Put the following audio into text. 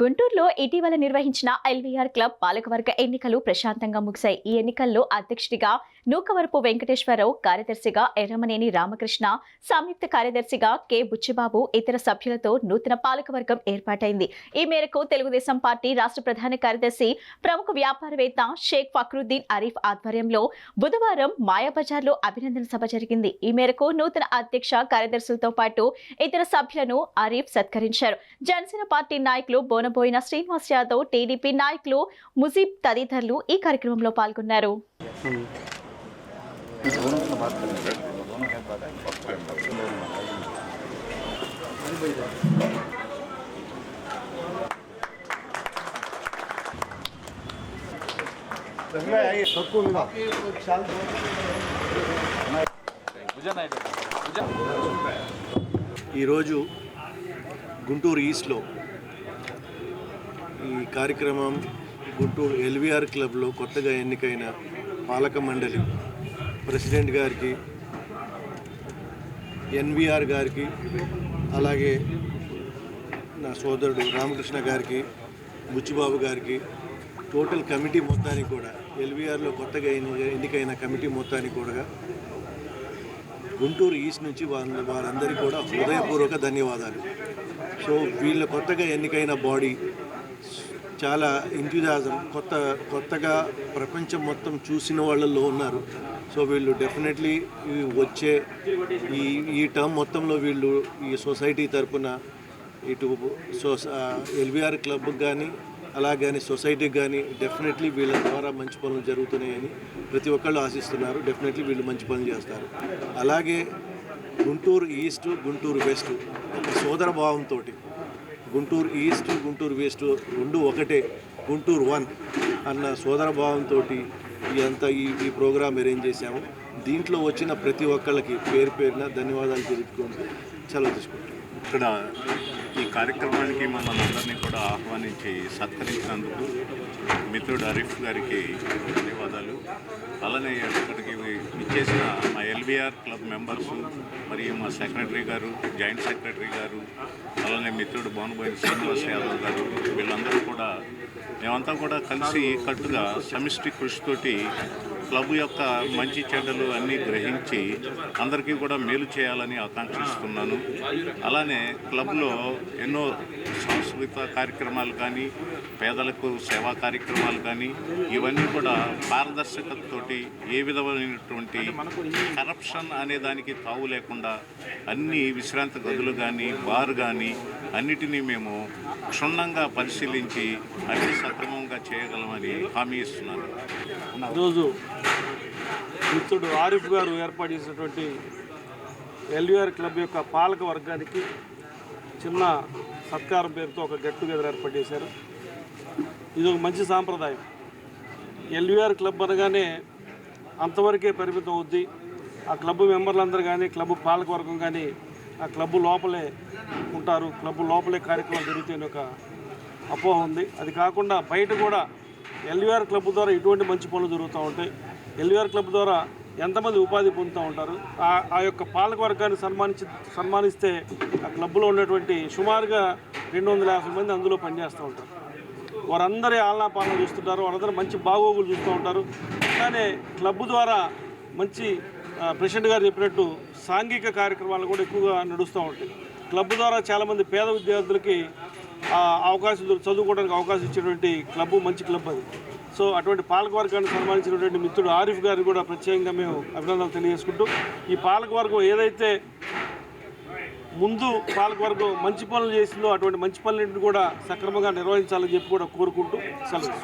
గుంటూరులో ఇటీవల నిర్వహించిన ఎల్వీఆర్ క్లబ్ పాలకవర్గ ఎన్నికలు ప్రశాంతంగా ముగిశాయి. ఈ ఎన్నికల్లో అధ్యక్షుడిగా నూకవరపు వెంకటేశ్వరరావు కార్యదర్శిగా ఎర్రమనేని రామకృష్ణ సంయుక్త కార్యదర్శిగా కె బుచ్చిబాబు ఇతర సభ్యులతో నూతన పాలకవర్గం ఏర్పాటైంది. ఈ మేరకు తెలుగుదేశం పార్టీ రాష్ట్ర ప్రధాన కార్యదర్శి ప్రముఖ వ్యాపారవేత్త షేక్ ఫక్రుద్దీన్ అరీఫ్ ఆధ్వర్యంలో బుధవారం మాయాబజార్లో అభినందన సభ జరిగింది. ఈ మేరకు నూతన అధ్యక్ష కార్యదర్శులతో పాటు ఇతర సభ్యులను అరీఫ్ సత్కరించారు. జనసేన పార్టీ నాయకులు బోనబోయిన శ్రీనివాస్ యాదవ్ టీడీపీ నాయకులు ముజీబ్ తదితరులు ఈ కార్యక్రమంలో పాల్గొన్నారు. ఈరోజు గుంటూరు ఈస్ట్లో ఈ కార్యక్రమం గుంటూరు ఎల్వీఆర్ క్లబ్లో కొత్తగా ఎన్నికైన పాలక మండలి ప్రెసిడెంట్ గారికి ఎన్వీఆర్ గారికి అలాగే నా సోదరుడు రామకృష్ణ గారికి బుచ్చిబాబు గారికి టోటల్ కమిటీ మొత్తానికి కూడా ఎల్వీఆర్లో కొత్తగా ఎన్నికైన కమిటీ మొత్తానికి కూడా గుంటూరు ఈస్ట్ నుంచి వాళ్ళ వారందరికీ కూడా హృదయపూర్వక ధన్యవాదాలు. సో వీళ్ళ కొత్తగా ఎన్నికైన బాడీ చాలా ఇంట్యూజాజం కొత్త కొత్తగా ప్రపంచం మొత్తం చూసిన వాళ్ళల్లో ఉన్నారు. సో వీళ్ళు డెఫినెట్లీ వచ్చే ఈ ఈ టర్మ్ మొత్తంలో వీళ్ళు ఈ సొసైటీ తరపున ఇటు సో ఎల్బిఆర్ క్లబ్కి కానీ అలాగని సొసైటీకి కానీ డెఫినెట్లీ వీళ్ళ ద్వారా మంచి పనులు జరుగుతున్నాయని ప్రతి ఒక్కళ్ళు ఆశిస్తున్నారు. డెఫినెట్లీ వీళ్ళు మంచి పనులు చేస్తారు. అలాగే గుంటూరు ఈస్ట్ గుంటూరు వెస్ట్ ఒక సోదర భావంతో గుంటూరు ఈస్ట్ గుంటూరు వెస్ట్ రెండు ఒకటే గుంటూరు వన్ అన్న సోదర భావంతో ఈ అంతా ఈ ఈ ప్రోగ్రాం అరేంజ్ చేశాము. దీంట్లో వచ్చిన ప్రతి ఒక్కళ్ళకి పేరు పేరున ధన్యవాదాలు తెలుపుకుంటూ సెలవు తీసుకుంటాం ఇక్కడ ఈ కార్యక్రమానికి మమ్మల్ని అందరినీ కూడా ఆహ్వానించి సత్కరించినందుకు మిత్రుడు అరీఫ్ గారికి ధన్యవాదాలు. అలానే ఇక్కడికి ఇచ్చేసిన మా ఎల్బీఆర్ క్లబ్ మెంబర్స్ మరియు మా సెక్రటరీ గారు జాయింట్ సెక్రటరీ గారు అలానే మిత్రుడు బోనబోయిన శ్రీనివాస యాదవ్ గారు వీళ్ళందరూ కూడా మేమంతా కూడా కలిసి కట్టుగా సమిష్టి కృషితోటి క్లబ్ యొక్క మంచి చెడ్డలు అన్నీ గ్రహించి అందరికీ కూడా మేలు చేయాలని ఆకాంక్షిస్తున్నాను. అలానే క్లబ్లో ఎన్నో సాంస్కృతిక కార్యక్రమాలు కానీ పేదలకు సేవా కార్యక్రమాలు కానీ ఇవన్నీ కూడా పారదర్శకతతోటి ఏ విధమైనటువంటి కరప్షన్ అనే దానికి తావు లేకుండా అన్ని విశ్రాంతి గదులు కానీ బార్ కానీ అన్నిటినీ మేము క్షుణ్ణంగా పరిశీలించి అన్ని సక్రమంగా చేయగలమని హామీ ఇస్తున్నాను. ఈరోజు మిత్రుడు ఆరిఫ్ గారు ఏర్పాటు చేసినటువంటి ఎల్యూఆర్ క్లబ్ యొక్క పాలక వర్గానికి చిన్న సత్కారం పేరుతో ఒక గెట్ టుగెదర్ ఏర్పాటు చేశారు. ఇది ఒక మంచి సాంప్రదాయం. ఎల్యూఆర్ క్లబ్ అనగానే అంతవరకే పరిమితం అవుద్ది. ఆ క్లబ్ మెంబర్లందరూ కానీ క్లబ్ పాలక వర్గం కానీ ఆ క్లబ్ లోపలే ఉంటారు. క్లబ్ లోపలే కార్యక్రమాలు జరుగుతాయని ఒక అపోహ ఉంది. అది కాకుండా బయట కూడా ఎల్యూఆర్ క్లబ్ ద్వారా ఇటువంటి మంచి పనులు జరుగుతూ ఉంటాయి. ఎల్వీఆర్ క్లబ్ ద్వారా ఎంతమంది ఉపాధి పొందుతూ ఉంటారు? ఆ ఆ యొక్క పాలక వర్గాన్ని సన్మానించి సన్మానిస్తే ఆ క్లబ్లో ఉన్నటువంటి సుమారుగా రెండు వందల యాభై మంది అందులో పనిచేస్తూ ఉంటారు. వారందరి ఆలనా పాలన చూస్తుంటారు వారందరూ మంచి బాగోగులు చూస్తూ ఉంటారు. కానీ క్లబ్ ద్వారా మంచి ప్రెసిడెంట్ గారు చెప్పినట్టు సాంఘిక కార్యక్రమాలు కూడా ఎక్కువగా నడుస్తూ ఉంటాయి. క్లబ్ ద్వారా చాలామంది పేద విద్యార్థులకి అవకాశం చదువుకోవడానికి అవకాశం ఇచ్చేటువంటి క్లబ్ మంచి క్లబ్ అది. సో అటువంటి పాలకవర్గాన్ని సన్మానించినటువంటి మిత్రుడు ఆరిఫ్ గారిని కూడా ప్రత్యేకంగా మేము అభినందనలు తెలియజేసుకుంటూ ఈ పాలకవర్గం ఏదైతే ముందు పాలకవర్గం మంచి పనులు చేసిందో అటువంటి మంచి పనులన్నింటిని కూడా సక్రమంగా నిర్వహించాలని చెప్పి కూడా కోరుకుంటూ సెలవు